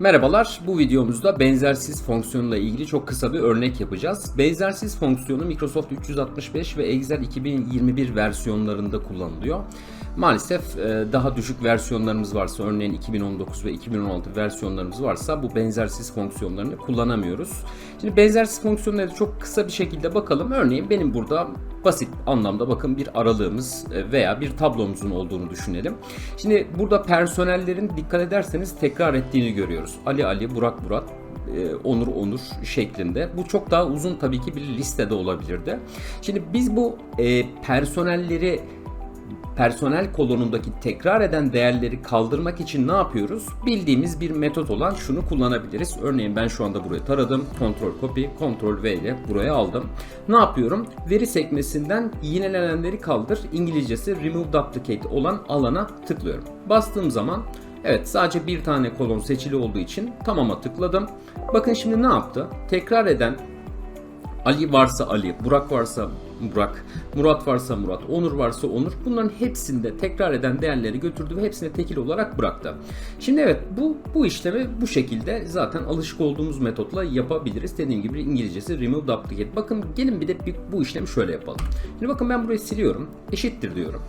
Merhabalar, bu videomuzda benzersiz fonksiyonla ilgili çok kısa bir örnek yapacağız. Benzersiz fonksiyonu Microsoft 365 ve Excel 2021 versiyonlarında kullanılıyor. Maalesef e, daha düşük versiyonlarımız varsa, örneğin 2019 ve 2016 versiyonlarımız varsa bu benzersiz fonksiyonlarını kullanamıyoruz. Şimdi benzersiz fonksiyonları çok kısa bir şekilde bakalım. Örneğin benim burada basit anlamda bakın bir aralığımız e, veya bir tablomuzun olduğunu düşünelim. Şimdi burada personellerin dikkat ederseniz tekrar ettiğini görüyoruz. Ali Ali, Burak Burak, e, Onur Onur şeklinde. Bu çok daha uzun tabii ki bir listede olabilirdi. Şimdi biz bu e, personelleri personel kolonundaki tekrar eden değerleri kaldırmak için ne yapıyoruz? Bildiğimiz bir metot olan şunu kullanabiliriz. Örneğin ben şu anda burayı taradım. Ctrl copy, Ctrl V ile buraya aldım. Ne yapıyorum? Veri sekmesinden yinelenenleri kaldır. İngilizcesi remove duplicate olan alana tıklıyorum. Bastığım zaman Evet sadece bir tane kolon seçili olduğu için tamama tıkladım. Bakın şimdi ne yaptı? Tekrar eden Ali varsa Ali, Burak varsa Burak, Murat varsa Murat, Onur varsa Onur. Bunların hepsinde tekrar eden değerleri götürdü ve hepsini tekil olarak bıraktı. Şimdi evet bu bu işlemi bu şekilde zaten alışık olduğumuz metotla yapabiliriz. Dediğim gibi İngilizcesi remove duplicate. Bakın gelin bir de bir, bu işlemi şöyle yapalım. Şimdi bakın ben burayı siliyorum. Eşittir diyorum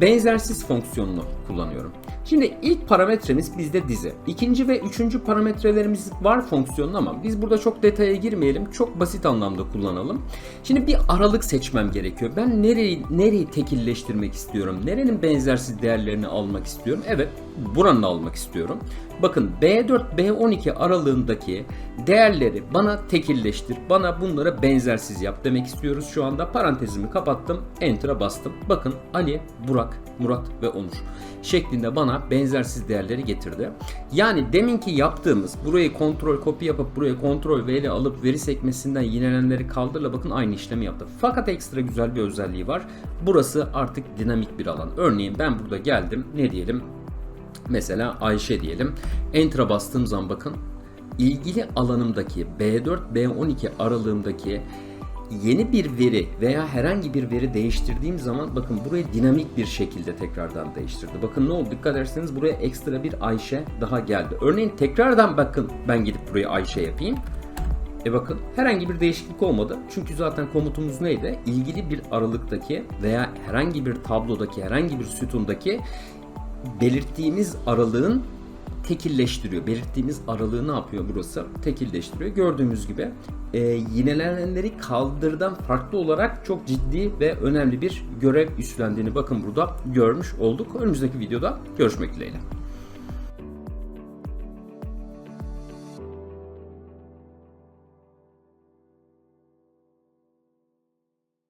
benzersiz fonksiyonunu kullanıyorum. Şimdi ilk parametremiz bizde dizi. İkinci ve üçüncü parametrelerimiz var fonksiyonun ama biz burada çok detaya girmeyelim. Çok basit anlamda kullanalım. Şimdi bir aralık seçmem gerekiyor. Ben nereyi nereyi tekilleştirmek istiyorum? Nerenin benzersiz değerlerini almak istiyorum? Evet, buranın almak istiyorum. Bakın B4 B12 aralığındaki değerleri bana tekilleştir. Bana bunlara benzersiz yap demek istiyoruz. Şu anda parantezimi kapattım. Enter'a bastım. Bakın Ali, Burak, Murat ve Onur şeklinde bana benzersiz değerleri getirdi. Yani deminki yaptığımız burayı kontrol kopya yapıp buraya kontrol V ile alıp veri sekmesinden yinelenleri kaldırla bakın aynı işlemi yaptı. Fakat ekstra güzel bir özelliği var. Burası artık dinamik bir alan. Örneğin ben burada geldim ne diyelim Mesela Ayşe diyelim. Enter'a bastığım zaman bakın ilgili alanımdaki B4 B12 aralığımdaki yeni bir veri veya herhangi bir veri değiştirdiğim zaman bakın burayı dinamik bir şekilde tekrardan değiştirdi. Bakın ne oldu dikkat ederseniz buraya ekstra bir Ayşe daha geldi. Örneğin tekrardan bakın ben gidip buraya Ayşe yapayım. E bakın herhangi bir değişiklik olmadı. Çünkü zaten komutumuz neydi? İlgili bir aralıktaki veya herhangi bir tablodaki, herhangi bir sütundaki belirttiğimiz aralığın tekilleştiriyor. Belirttiğimiz aralığı ne yapıyor burası? Tekilleştiriyor. Gördüğümüz gibi e, yinelenenleri kaldırdan farklı olarak çok ciddi ve önemli bir görev üstlendiğini bakın burada görmüş olduk. Önümüzdeki videoda görüşmek dileğiyle.